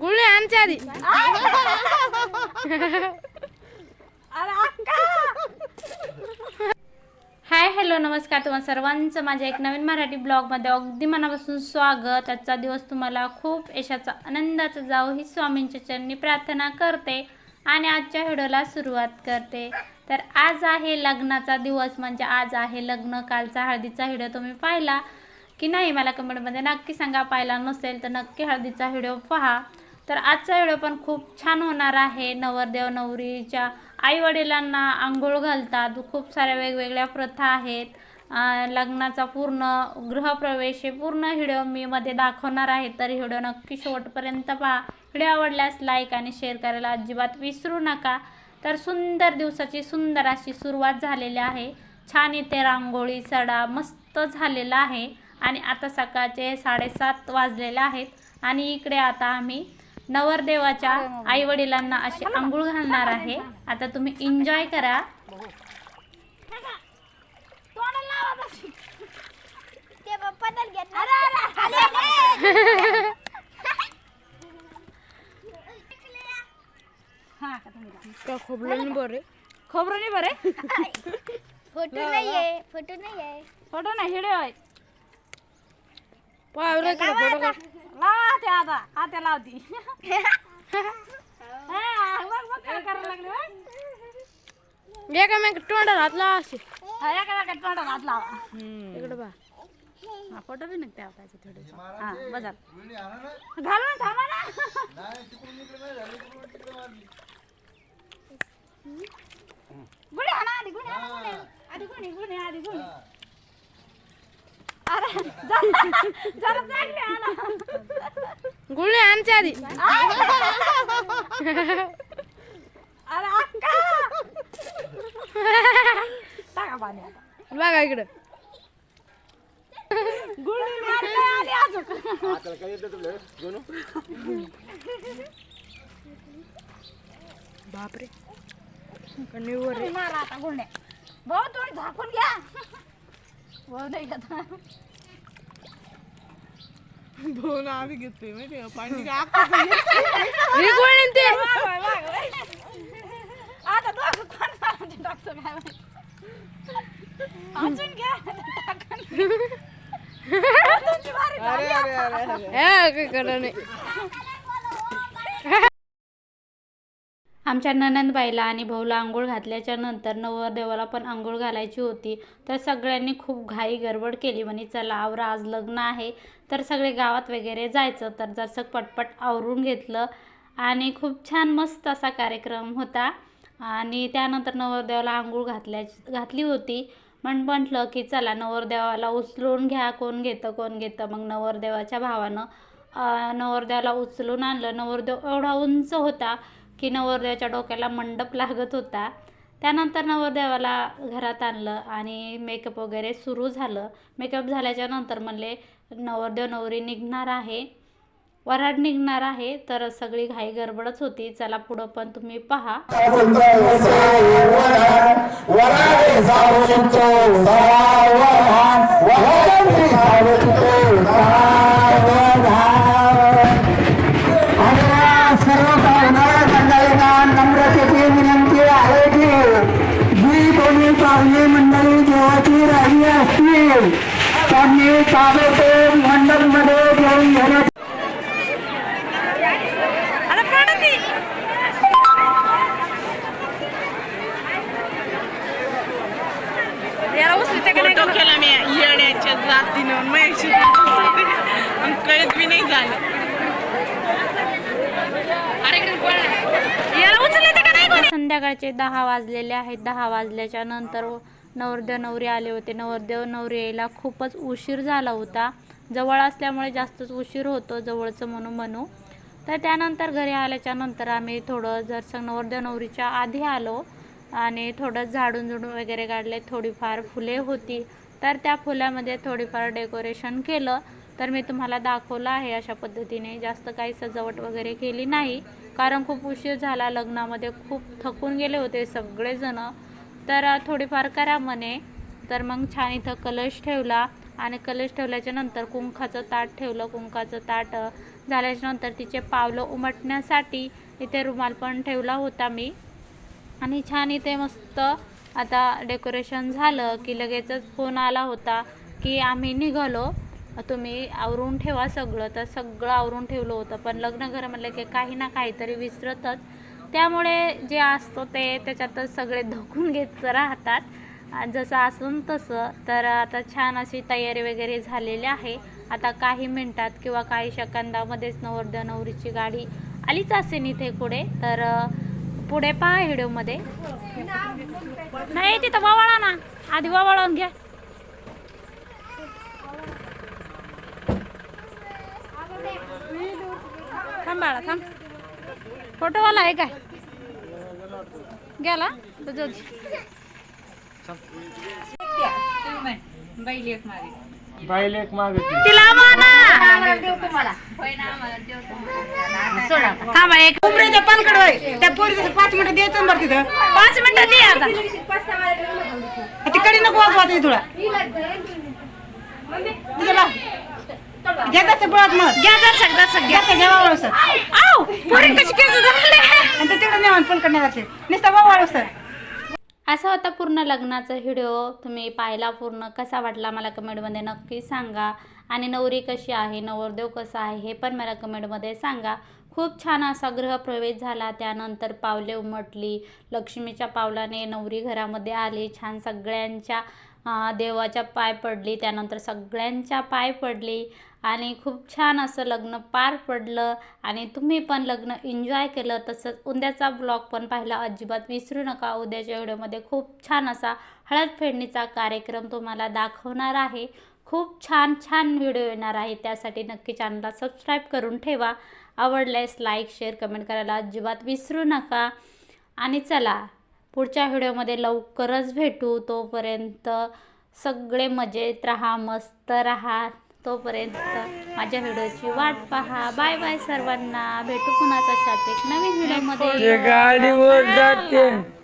गुळणे आमच्या आधी. Hi hello नमस्कार तुम्हाला सर्वांचं. माझ्या एक नवीन मराठी ब्लॉगमध्ये अगदी मनापासून स्वागत. आजचा दिवस तुम्हाला खूप यशाचा आनंदाचा जाऊ ही स्वामींच्या चरणी प्रार्थना करते आणि आजच्या व्हिडिओला सुरुवात करते. तर आज आहे लग्नाचा दिवस म्हणजे आज आहे लग्न. कालचा हळदीचा व्हिडिओ तुम्ही पाहिला. की नाही मला कमेंटमध्ये नक्की सांगा पाहिला नसेल तर नक्की हळदीचा व्हिडिओ पहा. तर आजचा व्हिडिओ पण खूप छान होणार आहे. नवरदेव नवरीच्या आईवडिलांना आंघोळ घालतात. खूप साऱ्या वेगवेगळ्या प्रथा आहेत. लग्नाचा पूर्ण गृहप्रवेश हे पूर्ण व्हिडिओ मी मध्ये दाखवणार आहे. तर व्हिडिओ नक्की शेवटपर्यंत पहा. व्हिडिओ आवडल्यास लाईक आणि शेअर करायला अजिबात विसरू नका. तर सुंदर दिवसाची सुंदर अशी सुरुवात झालेली आहे. छान इथे रांगोळी सडा मस्त झालेला आहे. आणि आता सकाळचे साडेसात वाजलेले आहेत. आणि इकडे आता आम्ही नवरदेवाच्या आई वडिलांना अशी आंघोळ घालणार आहे. आता तुम्ही एन्जॉय करा. हा खोबलं बरे खोबरं नाही बरे फोटो नाहीये फोटो नाहीये. फोटो नाही व्हिडिओ पावलं का फोटो काढ. लावा ते आता. आता लावती. हा, बघ बघ बघ. एका मेक तोंडात हात लावा असे. एका एका तोंडात हात लावा. इकडे बा हा फोटो बी नाही ठेवायचे थोडे हा बजा घालून थांबा ना. गुढी आणा आधी आणा गुढी. आधी गुढी गुढी आधी अरे जरा चांगली गुळणे आमच्या आधी. अरे अक्का! टाका पाणी आता. बघा इकडं. गुढी मारते आली अजून. बापरे. कणीवर गुढी मारा आता भाऊ तुम्ही झाकून घ्या. भाऊ नाही दोन आम्ही घेतोय माहिती पाणी ते आता तो कोण डॉक्टर अजून घ्या अरे अरे अरे काय करणार नाही आमच्या ननंदबाईला आणि भाऊला आंघोळ घातल्याच्या नंतर नवरदेवाला पण आंघोळ घालायची होती. तर सगळ्यांनी खूप घाई गडबड केली. म्हणे चला आवरा आज लग्न आहे. तर सगळे गावात वगैरे जायचं. तर जसं पटपट आवरून घेतलं आणि खूप छान मस्त असा कार्यक्रम होता. आणि त्यानंतर नवरदेवाला आंघोळ घातल्या घातली होती. पण म्हटलं की चला नवरदेवाला उचलून घ्या. कोण घेतं कोण घेतं. मग नवरदेवाच्या भावानं नवरदेवाला उचलून आणलं. नवरदेव एवढा उंच होता. की नवरदेवाच्या डोक्याला मंडप लागत होता. त्यानंतर नवरदेवाला घरात आणलं आणि मेकअप वगैरे सुरू झालं. मेकअप झाल्याच्यानंतर म्हणले नवरदेव नवरी निघणार आहे. वराड निघणार आहे तर सगळी घाई गडबडच होती. चला पुढं पण तुम्ही पहा. वराड पाहुणे मंडळी देवाची राहिली असतील त्यांनी ताबडतोब मंडपमध्ये घेऊन घेण्यात अरे पडती. याला उचलते का नाही? फोटो केला मी येड्याच्या जातीनं कळत बी नाही झालं उचलते का नाही कोणी? संध्याकाळचे दहा वाजलेले आहेत. दहा वाजल्याच्या नंतर नवरदेव नवरी आले होते. नवरदेव नवरी यायला खूपच उशीर झाला होता. जवळ असल्यामुळे जास्तच उशीर होतो जवळचं म्हणू म्हणू. तर त्यानंतर घरी आल्याच्यानंतर आम्ही थोडं जर नवरदेव नवरीच्या आधी आलो आणि थोडं झाडून झुडून वगैरे काढले. थोडीफार फुले होती. तर त्या फुलामध्ये थोडीफार डेकोरेशन केलं. तर मी तुम्हाला दाखवलं आहे अशा पद्धतीने. जास्त काही सजावट वगैरे केली नाही. कारण खूप उशीर झाला लग्नामध्ये खूप थकून गेले होते सगळेजणं. तर थोडीफार करा म्हणे. तर मग छान इथं कलश ठेवला आणि कलश ठेवल्याच्या नंतर कुंखाचं ताट ठेवलं. कुंकाचं ताट झाल्याच्यानंतर तिचे पावलं उमटण्यासाठी इथे रुमाल पण ठेवला होता मी. आणि छान इथे मस्त आता डेकोरेशन झालं की लगेचच फोन आला होता की आम्ही निघालो. तुम्ही आवरून ठेवा सगळं. तर सगळं आवरून ठेवलं होतं. पण लग्न घर म्हटलं की काही ना काहीतरी विसरतच. त्यामुळे जे असतं ते त्याच्यातच सगळे धकून घेत राहतात. जसं असून तसं. तर आता छान अशी तयारी वगैरे झालेली आहे. आता काही मिनटात किंवा काही सेकंदामध्येच नवरदेव नवरीची गाडी आलीच असेल इथे पुढे. तर पुढे पहा व्हिडिओमध्ये. नाही तिथं वावळा ना. आधी वावळून घ्या. थांब बाळा थांब. फोटोवाला आहे काय? गेला? तर जाऊ दे. बाईल एक मागत तिला थांबा एक त्या पोरीचं पाच मिनिटं द्यायचं बरं तिथं. पाच मिनिटं दे आता. तिकडे नको वाजवा तुला. घेताच बुळात मग. घ्या दर्शक घ्या. घेता घ्या वावळ सर. आऊ पोरी कशी केस झाले आणि ते तिकडे नेवान पलकड नेवायचे नुसतं वावळ सर. असा होता पूर्ण लग्नाचा व्हिडिओ तुम्ही पाहिला पूर्ण? कसा वाटला मला कमेंटमध्ये नक्की सांगा. आणि नवरी कशी आहे? नवरदेव कसा आहे? हे पण मला कमेंटमध्ये सांगा. खूप छान असा गृहप्रवेश झाला. त्यानंतर पावले उमटली. लक्ष्मीच्या पावलाने नवरी घरामध्ये आली. छान सगळ्यांच्या देवाच्या पाय पडली त्यानंतर सगळ्यांच्या पाय पडली आणि खूप छान असं लग्न पार पडलं आणि तुम्ही पण लग्न एन्जॉय केलं. तसंच उद्याचा ब्लॉग पण पाहिला अजिबात विसरू नका. उद्याच्या व्हिडिओमध्ये खूप छान असा हळद फेडणीचा कार्यक्रम तुम्हाला दाखवणार आहे. खूप छान छान व्हिडिओ येणार आहे. त्यासाठी नक्की चॅनलला सबस्क्राईब करून ठेवा. आवडल्यास लाईक शेअर कमेंट करायला अजिबात विसरू नका. आणि चला पुढच्या व्हिडिओमध्ये लवकरच भेटू. तोपर्यंत सगळे मजेत राहा मस्त राहा. तोपर्यंत माझ्या व्हिडिओची वाट पहा. बाय बाय सर्वांना. भेटू पुन्हा तशाच एक नवीन व्हिडिओमध्ये. गाडीवर जाते.